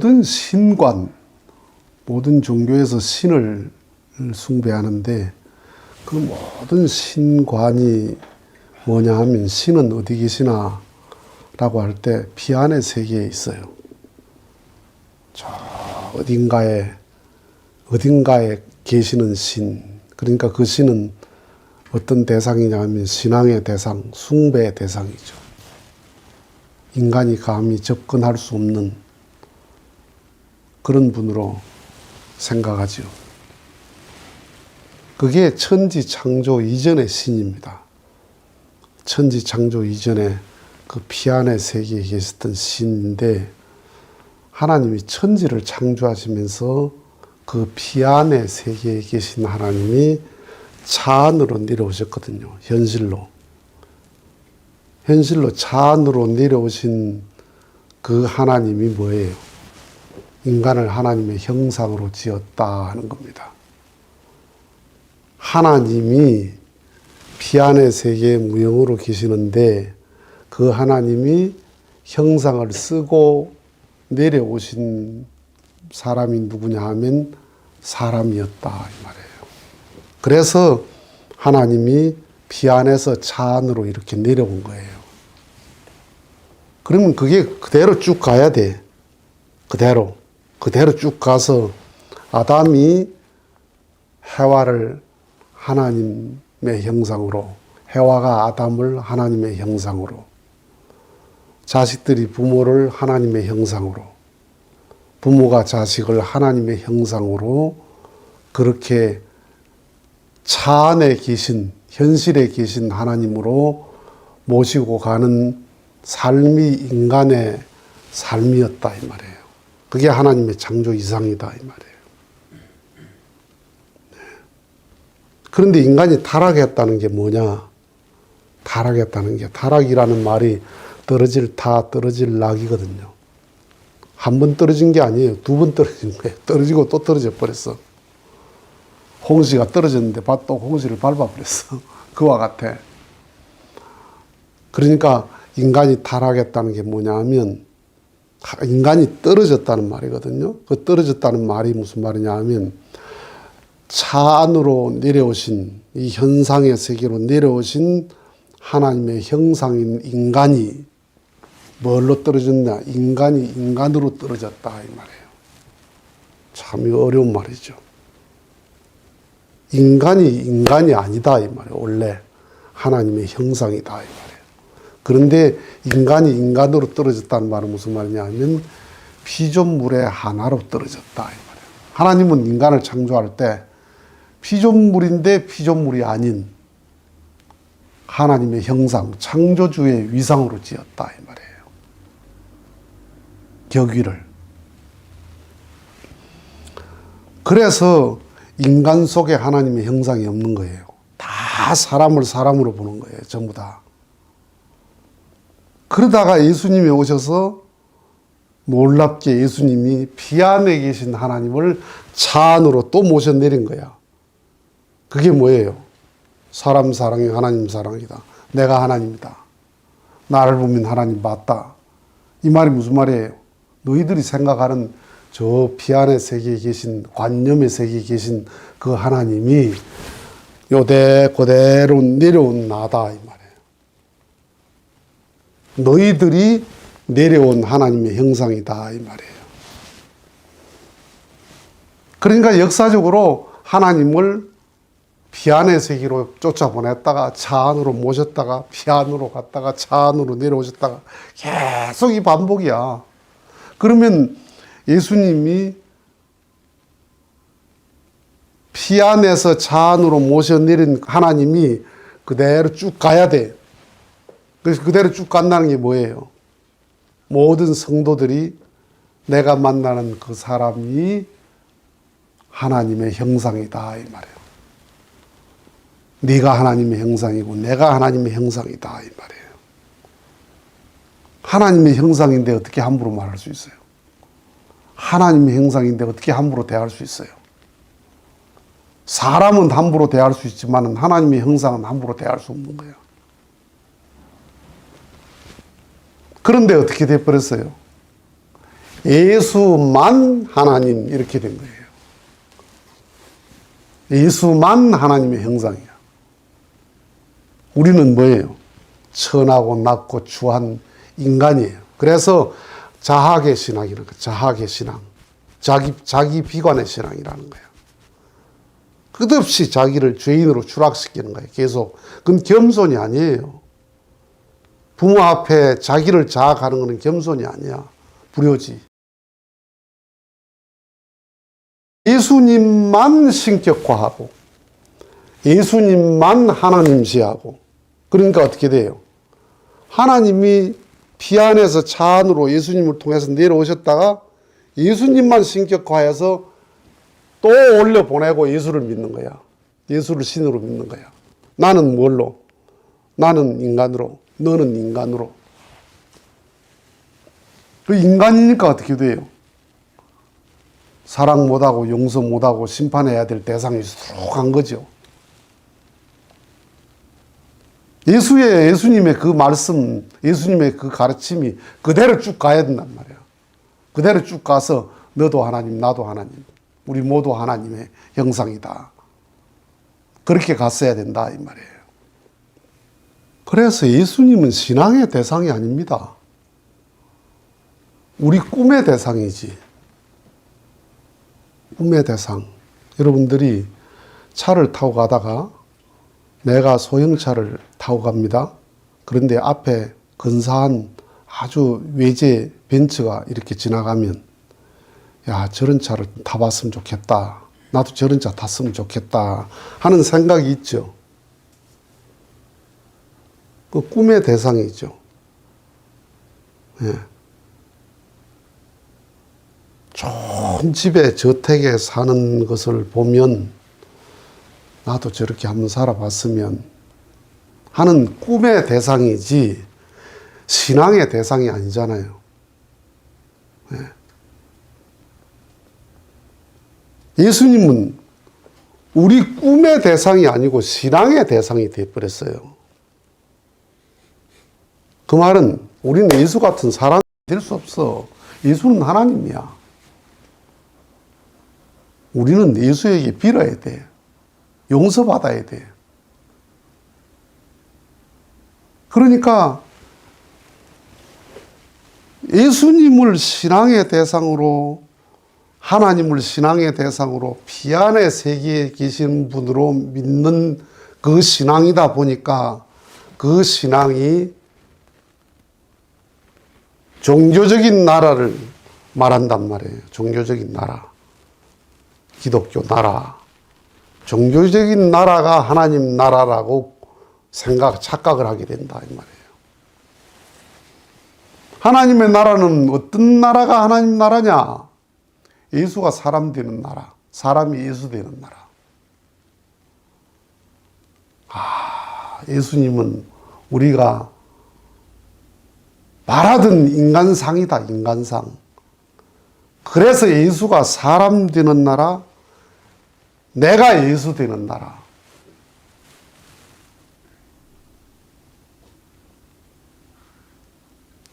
모든 신관, 모든 종교에서 신을 숭배하는데 그 모든 신관이 뭐냐 하면 신은 어디 계시나 라고 할때 피안의 세계에 있어요. 저 어딘가에 어딘가에 계시는 신. 그러니까 그 신은 어떤 대상이냐 하면 신앙의 대상, 숭배의 대상이죠. 인간이 감히 접근할 수 없는 그런 분으로 생각하죠. 그게 천지 창조 이전의 신입니다. 천지 창조 이전에 그 피안의 세계에 계셨던 신인데 하나님이 천지를 창조하시면서 그 피안의 세계에 계신 하나님이 차 안으로 내려오셨거든요. 현실로. 현실로 차 안으로 내려오신 그 하나님이 뭐예요? 인간을 하나님의 형상으로 지었다 하는 겁니다. 하나님이 피안의 세계에 무형으로 계시는데 그 하나님이 형상을 쓰고 내려오신 사람이 누구냐 하면 사람이었다 이 말이에요. 그래서 하나님이 피안에서 차 안으로 이렇게 내려온 거예요. 그러면 그게 그대로 쭉 가야 돼. 그대로. 그대로 쭉 가서 아담이 해와를 하나님의 형상으로, 해와가 아담을 하나님의 형상으로, 자식들이 부모를 하나님의 형상으로, 부모가 자식을 하나님의 형상으로 그렇게 차 안에 계신, 현실에 계신 하나님으로 모시고 가는 삶이 인간의 삶이었다, 이 말이에요. 그게 하나님의 창조 이상이다, 이 말이에요. 그런데 인간이 타락했다는 게 뭐냐? 타락했다는 게 타락이라는 말이 떨어질 타 떨어질 낙이거든요. 한 번 떨어진 게 아니에요. 두 번 떨어진 거예요. 떨어지고 또 떨어져 버렸어. 홍시가 떨어졌는데 또 홍시를 밟아버렸어. 그와 같아. 그러니까 인간이 타락했다는 게 뭐냐 하면 인간이 떨어졌다는 말이거든요. 그 떨어졌다는 말이 무슨 말이냐 하면 차 안으로 내려오신 이 현상의 세계로 내려오신 하나님의 형상인 인간이 뭘로 떨어졌냐? 인간이 인간으로 떨어졌다 이 말이에요. 참 어려운 말이죠. 인간이 인간이 아니다 이 말이에요. 원래 하나님의 형상이다 이 말이에요. 그런데 인간이 인간으로 떨어졌다는 말은 무슨 말이냐 하면 피조물의 하나로 떨어졌다. 하나님은 인간을 창조할 때 피조물인데 피조물이 아닌 하나님의 형상, 창조주의 위상으로 지었다 이 말이에요. 격위를. 그래서 인간 속에 하나님의 형상이 없는 거예요. 다 사람을 사람으로 보는 거예요. 전부 다. 그러다가 예수님이 오셔서 놀랍게 예수님이 피 안에 계신 하나님을 차 안으로 또 모셔 내린 거야. 그게 뭐예요? 사람 사랑이 하나님 사랑이다. 내가 하나님이다. 나를 보면 하나님 맞다. 이 말이 무슨 말이에요? 너희들이 생각하는 저 피안의 세계에 계신 관념의 세계에 계신 그 하나님이 요대 그대로 내려온 나다. 너희들이 내려온 하나님의 형상이다 이 말이에요. 그러니까 역사적으로 하나님을 피안의 세계로 쫓아보냈다가 차 안으로 모셨다가 피안으로 갔다가 차 안으로 내려오셨다가 계속 이 반복이야. 그러면 예수님이 피 안에서 차 안으로 모셔 내린 하나님이 그대로 쭉 가야 돼. 그래서 그대로 쭉 간다는 게 뭐예요? 모든 성도들이 내가 만나는 그 사람이 하나님의 형상이다 이 말이에요. 네가 하나님의 형상이고 내가 하나님의 형상이다 이 말이에요. 하나님의 형상인데 어떻게 함부로 말할 수 있어요? 하나님의 형상인데 어떻게 함부로 대할 수 있어요? 사람은 함부로 대할 수 있지만 하나님의 형상은 함부로 대할 수 없는 거예요. 그런데 어떻게 돼버렸어요? 예수만 하나님 이렇게 된 거예요. 예수만 하나님의 형상이야. 우리는 뭐예요? 천하고 낮고 추한 인간이에요. 그래서 자학의 신앙이라는 거 자학의 신앙. 자기, 자기 비관의 신앙이라는 거예요. 끝없이 자기를 죄인으로 추락시키는 거예요. 계속. 그건 겸손이 아니에요. 부모 앞에 자기를 자학하는 것은 겸손이 아니야. 불효지. 예수님만 신격화하고 예수님만 하나님시하고 그러니까 어떻게 돼요? 하나님이 피 안에서 차 안으로 예수님을 통해서 내려오셨다가 예수님만 신격화해서 또 올려 보내고 예수를 믿는 거야. 예수를 신으로 믿는 거야. 나는 뭘로? 나는 인간으로, 너는 인간으로. 그 인간이니까 어떻게 돼요? 사랑 못하고 용서 못하고 심판해야 될 대상이 수룩한 거죠. 예수의 예수님의 그 말씀, 예수님의 그 가르침이 그대로 쭉 가야 된단 말이야. 그대로 쭉 가서 너도 하나님, 나도 하나님, 우리 모두 하나님의 형상이다. 그렇게 갔어야 된다 이 말이에요. 그래서 예수님은 신앙의 대상이 아닙니다. 우리 꿈의 대상이지. 꿈의 대상. 여러분들이 차를 타고 가다가 내가 소형차를 타고 갑니다. 그런데 앞에 근사한 아주 외제 벤츠가 이렇게 지나가면 야, 저런 차를 타봤으면 좋겠다. 나도 저런 차 탔으면 좋겠다. 하는 생각이 있죠. 그 꿈의 대상이죠. 예. 좋은 집에 저택에 사는 것을 보면 나도 저렇게 한번 살아봤으면 하는 꿈의 대상이지 신앙의 대상이 아니잖아요. 예. 예수님은 우리 꿈의 대상이 아니고 신앙의 대상이 되어버렸어요. 그 말은 우리는 예수 같은 사람이 될수 없어. 예수는 하나님이야. 우리는 예수에게 빌어야 돼. 용서받아야 돼. 그러니까 예수님을 신앙의 대상으로 하나님을 신앙의 대상으로 피안의 세계에 계신 분으로 믿는 그 신앙이다 보니까 그 신앙이 종교적인 나라를 말한단 말이에요. 종교적인 나라. 기독교 나라. 종교적인 나라가 하나님 나라라고 생각, 착각을 하게 된다. 이 말이에요. 하나님의 나라는 어떤 나라가 하나님 나라냐? 예수가 사람 되는 나라. 사람이 예수 되는 나라. 아, 예수님은 우리가 말하던 인간상이다, 인간상. 그래서 예수가 사람 되는 나라, 내가 예수 되는 나라.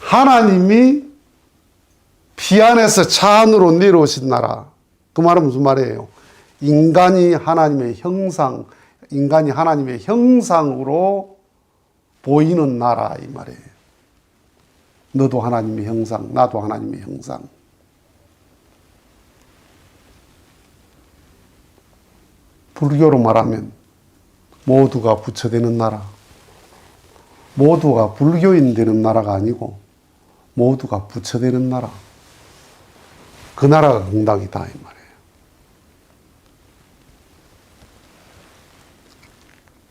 하나님이 피 안에서 차 안으로 내려오신 나라. 그 말은 무슨 말이에요? 인간이 하나님의 형상, 인간이 하나님의 형상으로 보이는 나라 이 말이에요. 너도 하나님의 형상, 나도 하나님의 형상. 불교로 말하면 모두가 부처되는 나라. 모두가 불교인 되는 나라가 아니고 모두가 부처되는 나라. 그 나라가 공당이다 이 말이에요.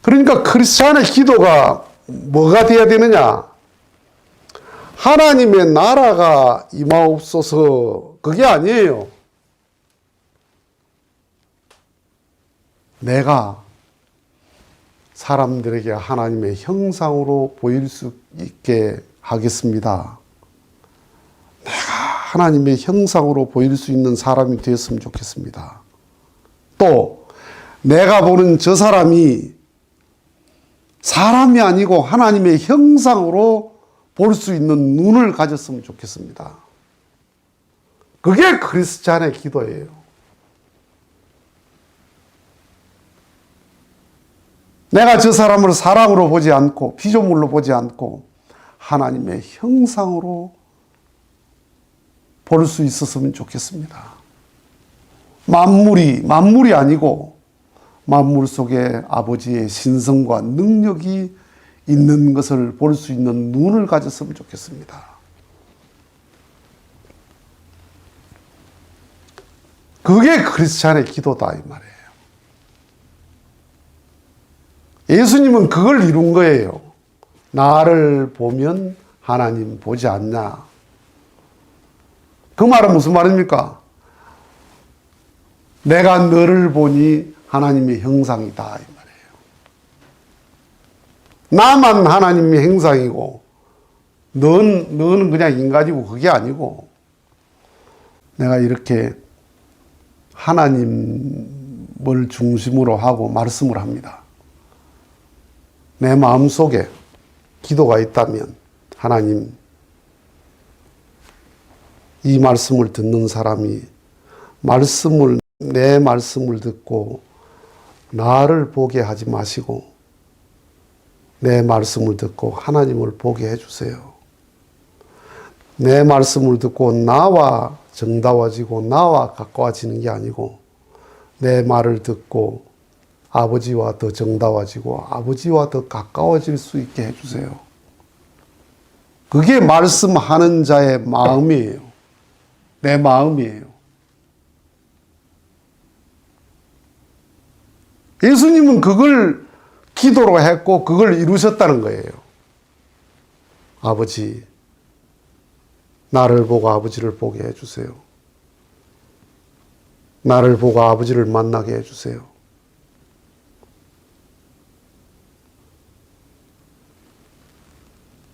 그러니까 크리스찬의 기도가 뭐가 돼야 되느냐? 하나님의 나라가 임하옵소서 그게 아니에요. 내가 사람들에게 하나님의 형상으로 보일 수 있게 하겠습니다. 내가 하나님의 형상으로 보일 수 있는 사람이 되었으면 좋겠습니다. 또 내가 보는 저 사람이 사람이 아니고 하나님의 형상으로 볼 수 있는 눈을 가졌으면 좋겠습니다. 그게 크리스찬의 기도예요. 내가 저 사람을 사랑으로 보지 않고 피조물로 보지 않고 하나님의 형상으로 볼 수 있었으면 좋겠습니다. 만물이 만물이 아니고 만물 속에 아버지의 신성과 능력이 있는 것을 볼 수 있는 눈을 가졌으면 좋겠습니다. 그게 크리스찬의 기도다 이 말이에요. 예수님은 그걸 이룬 거예요. 나를 보면 하나님 보지 않냐. 그 말은 무슨 말입니까? 내가 너를 보니 하나님의 형상이다. 나만 하나님의 형상이고 넌 너는 그냥 인간이고 그게 아니고 내가 이렇게 하나님을 중심으로 하고 말씀을 합니다. 내 마음 속에 기도가 있다면 하나님 이 말씀을 듣는 사람이 말씀을 내 말씀을 듣고 나를 보게 하지 마시고 내 말씀을 듣고 하나님을 보게 해 주세요. 내 말씀을 듣고 나와 정다워지고 나와 가까워지는 게 아니고 내 말을 듣고 아버지와 더 정다워지고 아버지와 더 가까워질 수 있게 해 주세요. 그게 말씀하는 자의 마음이에요. 내 마음이에요. 예수님은 그걸 기도로 했고 그걸 이루셨다는 거예요. 아버지, 나를 보고 아버지를 보게 해주세요. 나를 보고 아버지를 만나게 해주세요.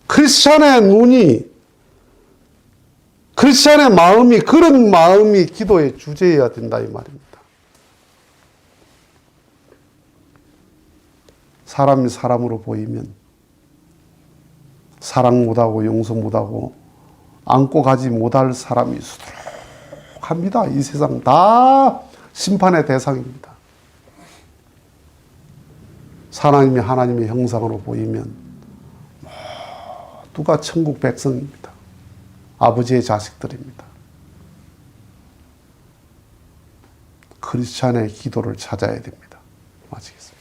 크리스찬의 눈이, 크리스찬의 마음이, 그런 마음이 기도의 주제여야 된다, 이 말입니다. 사람이 사람으로 보이면 사랑 못하고 용서 못하고 안고 가지 못할 사람이 수두룩합니다. 이 세상 다 심판의 대상입니다. 하나님이 하나님의 형상으로 보이면 모두가 천국 백성입니다. 아버지의 자식들입니다. 크리스찬의 기도를 찾아야 됩니다. 마치겠습니다.